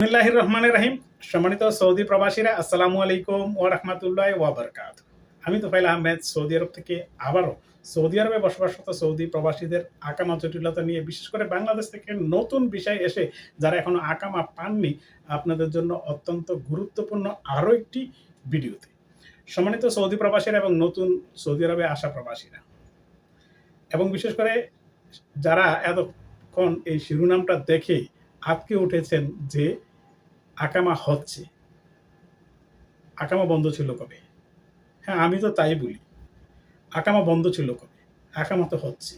বিসমিল্লাহির রহমানির রাহিম সম্মানিত সৌদি প্রবাসীরা, আসসালামু আলাইকুম ওয়া রাহমাতুল্লাহ ওয়া বারাকাতুহু। আমি তোফাইল আহমেদ, সৌদি আরব থেকে আবারও সৌদি আরবে বসবাসরত সৌদি প্রবাসীদের আকামা জটিলতা নিয়ে, বিশেষ করে বাংলাদেশ থেকে নতুন বিষয় এসে যারা এখনও আকামা পাননি, আপনাদের জন্য অত্যন্ত গুরুত্বপূর্ণ আরও একটি ভিডিওতে। সম্মানিত সৌদি প্রবাসীরা এবং নতুন সৌদি আরবে আসা প্রবাসীরা, এবং বিশেষ করে যারা এতক্ষণ এই শিরোনামটা দেখে আটকে উঠেছেন যে আকামা হচ্ছে। আকামা বন্ধ ছিল কবে? হ্যাঁ আমি তো তাই বলি। আকামা বন্ধ ছিল কবে? আকামা তো হচ্ছে।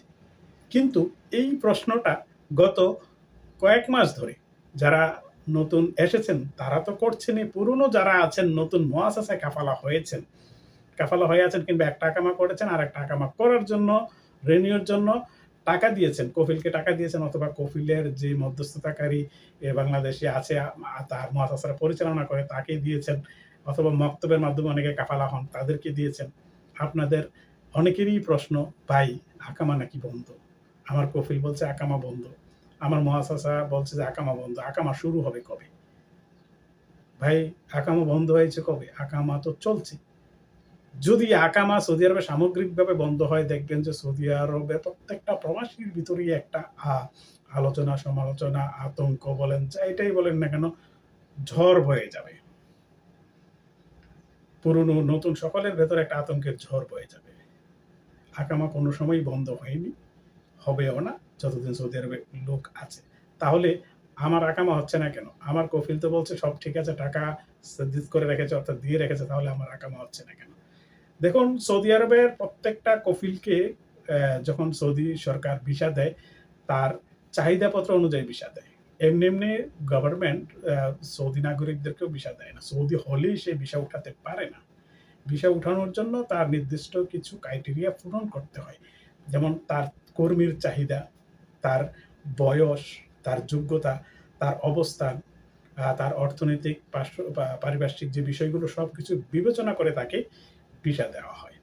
কিন্তু এই প্রশ্নটা গত কয়েক মাস ধরে যারা নতুন এসেছেন, তারা তো করছেনই। পুরনো যারা আছেন, নতুন মহাশাসায় কাফালা হয়েছেন। কাফালা হয়ে আছেন কিংবা একটা আকামা করেছেন আর একটা আকামা করার জন্য রেনিউর জন্য টাকা দিয়েছেন, কফিলকে টাকা দিয়েছেন অথবা কফিলের যে মধ্যস্থতাকারী বাংলাদেশে আছে তার মহাশাসারা পরিচালনা করে তাকে দিয়েছেন অথবা মক্তবের মাধ্যমে অনেকে কাফালা হন, তাদেরকে দিয়েছেন। আপনাদের অনেকেরই প্রশ্ন, ভাই, আকামা নাকি বন্ধ? আমার কফিল বলছে, আকামা বন্ধ। আমার মহাশাসা বলছে যে, আকামা বন্ধ। আকামা শুরু হবে কবে? ভাই, আকামা বন্ধ হয়েছে কবে? আকামা তো চলছে। যদি আকামা সৌদি আরবে সামগ্রিকভাবে বন্ধ হয়, দেখবেন যে সৌদি আরবে প্রত্যেকটা প্রবাসীর ভিতরেই একটা আলোচনা, সমালোচনা, আতঙ্ক বলেন এটাই বলেন না কেন, ঝড় বয়ে যাবে। পুরনো, নতুন সকলের ভেতরে একটা আতঙ্কের ঝড় বয়ে যাবে। আকামা কোনো সময় বন্ধ হয়নি, হবেও না, যতদিন সৌদি আরবে লোক আছে। তাহলে আমার আকামা হচ্ছে না কেন? আমার কফিল তো বলছে, সব ঠিক আছে, টাকা করে রেখেছে, অর্থাৎ দিয়ে রেখেছে, তাহলে আমার আকামা হচ্ছে না কেন? দেখুন, সৌদি আরবের প্রত্যেকটা কফিলকে যখন সৌদি সরকার ভিসা দেয়, তার চাহিদাপত্র অনুযায়ী ভিসা দেয়। এমনি এমনি গভর্নমেন্ট সৌদি নাগরিকদেরকেও ভিসা দেয় না। সৌদি হলেই সে ভিসা উঠাতে পারে না। ভিসা উঠানোর জন্য তার নির্দিষ্ট কিছু ক্রাইটেরিয়া পূরণ করতে হয়। যেমন তার কর্মীর চাহিদা, তার বয়স, তার যোগ্যতা, তার অবস্থান তার অর্থনৈতিক পারিপার্শ্বিক যে বিষয়গুলো সব কিছু বিবেচনা করে তাকে ভিসা দেওয়া হয়।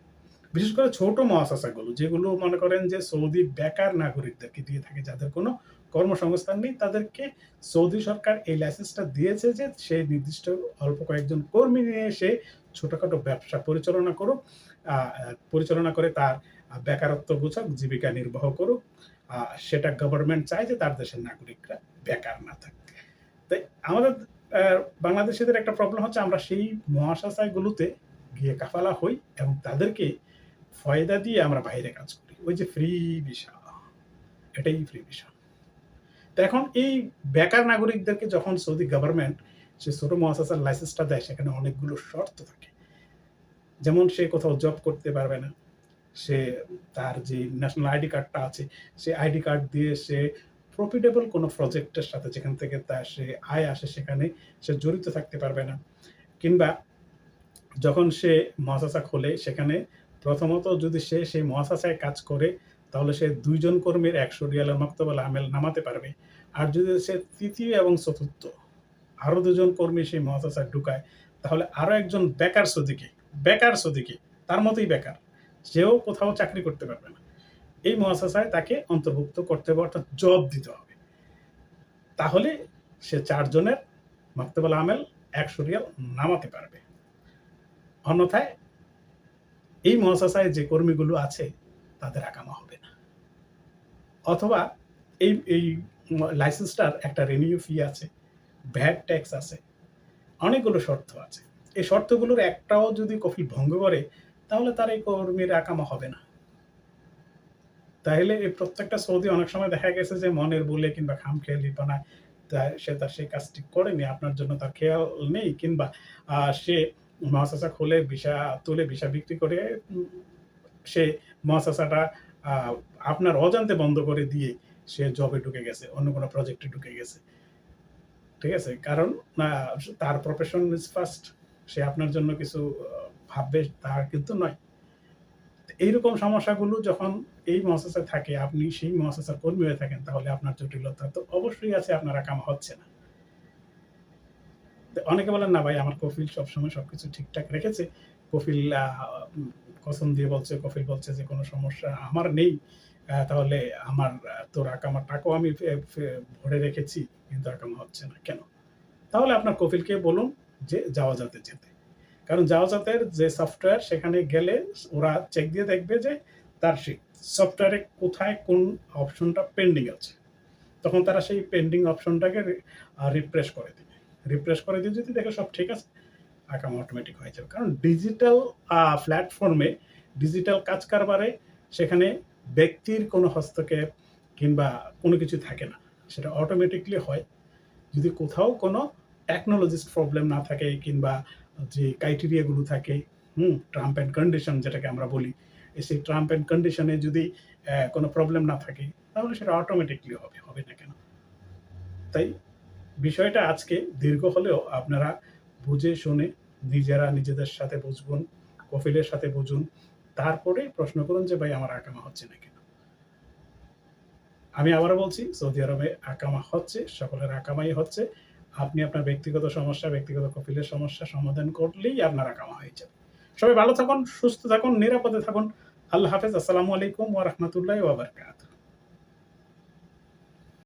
বিশেষ করে ছোট মহাশাসাগুলো যেগুলো মনে করেন যে সৌদি বেকার নাগরিকদেরকে দিয়ে থাকে, যাদের কোনো কর্মসংস্থান নেই, তাদেরকে সৌদি সরকার এই লাইসেন্সটা দিয়েছে যে সে নির্দিষ্ট অল্প কয়েকজন কর্মী নিয়ে এসে ছোটখাটো ব্যবসা পরিচালনা করুক পরিচালনা করে তার বেকারত্ব বুঝাক জীবিকা নির্বাহ করুক। সেটা গভর্নমেন্ট চায় যে তার দেশের নাগরিকরা বেকার না থাকে। তাই আমাদের বাংলাদেশিদের একটা প্রবলেম হচ্ছে আমরা সেই মহাশাসাগুলোতে গিয়ে কাফালা হই এবং তাদেরকে ফয়দা দিয়ে আমরা বাইরে কাজ করি। ওই যে ফ্রি ভিসা এটাই ফ্রি ভিসা তো এখন এই বেকার নাগরিকদেরকে যখন সৌদি গভর্নমেন্ট সে ছোট মহাশাসার লাইসেন্সটা দেয়, সেখানে অনেকগুলো শর্ত থাকে। যেমন সে কোথাও জব করতে পারবে না, সে তার যে ন্যাশনাল আইডি কার্ডটা আছে, সে আইডি কার্ড দিয়ে সে প্রফিটেবল কোনো প্রজেক্টের সাথে যেখান থেকে তার সে আয় আসে, সেখানে সে জড়িত থাকতে পারবে না। কিংবা যখন সে মহাশাসা খোলে, সেখানে প্রথমত যদি সে সেই মহাশাসায় কাজ করে, তাহলে সে দুইজন কর্মীর একশো রিয়ালের মক্তবল আমেল নামাতে পারবে। আর যদি সে তৃতীয় এবং চতুর্থ আরও দুজন কর্মী সেই মহাশাসায় ঢুকায়, তাহলে আরও একজন বেকার সদিকে বেকার সদিকে, তার মতোই বেকার, সেও কোথাও চাকরি করতে পারবে না। এই মহাশাসায় তাকে অন্তর্ভুক্ত করতে হবে, অর্থাৎ জব দিতে হবে। তাহলে সে চারজনের মক্তবল আমেল একশো রিয়াল নামাতে পারবে। অন্যথায় এই মহাশাসায় যে কর্মীগুলো আছে, তাদের আকামা হবে না। অথবা এই এই লাইসেন্সটার একটা রেনিউ ফি আছে ভ্যাট ট্যাক্স আছে, অনেকগুলো শর্ত আছে। এই শর্তগুলোর একটাও যদি কফি ভঙ্গ করে, তাহলে তার এই কর্মীর আকামা হবে না। তাহলে এই প্রত্যেকটা সৌদি অনেক সময় দেখা গেছে যে মনের বলে কিংবা খাম খেয়াল লিপানায় তা- সে তার সেই কাজটি করেনি, আপনার জন্য তার খেয়াল নেই, কিংবা সে মহাশাসা খুলে ভিসা তুলে ভিসা বিক্রি করে, সে মহাশাসাটা আপনার অজান্তে বন্ধ করে দিয়ে সে জবে ঢুকে গেছে, অন্য কোনো প্রজেক্টে ঢুকে গেছে। ঠিক আছে? কারণ তার প্রফেশন ইজ ফার্স্ট সে আপনার জন্য কিছু ভাববে তার কিন্তু নয়। এইরকম সমস্যাগুলো যখন এই মহাশাসায় থাকে, আপনি সেই মহাশাসার কর্মী হয়ে থাকেন, তাহলে আপনার জটিলতা তো অবশ্যই আছে, আপনার কাম হচ্ছে না। অনেকে বলেন না ভাই আমার কফিল সবসময় সবকিছু ঠিকঠাক রেখেছে। কফিল কসম দিয়ে বলছে কফিল বলছে যে কোনো সমস্যা আমার নেই। তাহলে আমার আহ, তোর আকামার টাকাও আমি ভরে রেখেছি কিন্তু আকামা হচ্ছে না। কেন? তাহলে আপনার কফিলকে বলুন যে জাওয়াজাতে যেতে কারণ জাওয়াজাতের যে সফটওয়্যার সেখানে গেলে ওরা চেক দিয়ে দেখবে যে তার সেই সফটওয়্যারে কোথায় কোন অপশনটা পেন্ডিং আছে। তখন তারা সেই পেন্ডিং অপশনটাকে রিফ্রেশ করে দেবে। রিফ্রেশ করে দিয়ে যদি দেখে সব ঠিক আছে, আকাম অটোমেটিক হয়ে যাবে। কারণ ডিজিটাল প্ল্যাটফর্মে ডিজিটাল কাজ কারবারে সেখানে ব্যক্তির কোনো হস্তক্ষেপ কিংবা কোনো কিছু থাকে না। সেটা অটোমেটিকলি হয়। যদি কোথাও কোনো টেকনোলজিস্ট প্রবলেম না থাকে কিংবা যে ক্রাইটেরিয়াগুলো থাকে, হুম ট্রাম্প অ্যান্ড কন্ডিশন যেটাকে আমরা বলি সেই ট্রাম্প অ্যান্ড কন্ডিশনে যদি কোনো প্রবলেম না থাকে, তাহলে সেটা অটোমেটিকলি হবে হবে না কেন? তাই বিষয়টা আজকে দীর্ঘ হলেও আপনারা বুঝে শুনে নিজেরা নিজেদের সাথে বুঝবেন কফিলের সাথে বুঝুন তারপরে প্রশ্ন করুন যে ভাই আমার আকামা হচ্ছে না কেন? আমি আবারও বলছি, সৌদি আরবে আকামা হচ্ছে, সকলের আকামাই হচ্ছে। আপনি আপনার ব্যক্তিগত সমস্যা, ব্যক্তিগত কপিলের সমস্যা সমাধান করলেই আপনার আকামা হয়ে যাবে। সবাই ভালো থাকুন, সুস্থ থাকুন, নিরাপদে থাকুন। আল্লাহ হাফেজ, আসসালামু আলাইকুম ওয়া রাহমাতুল্লাহি ওয়া বারাকাতুহু।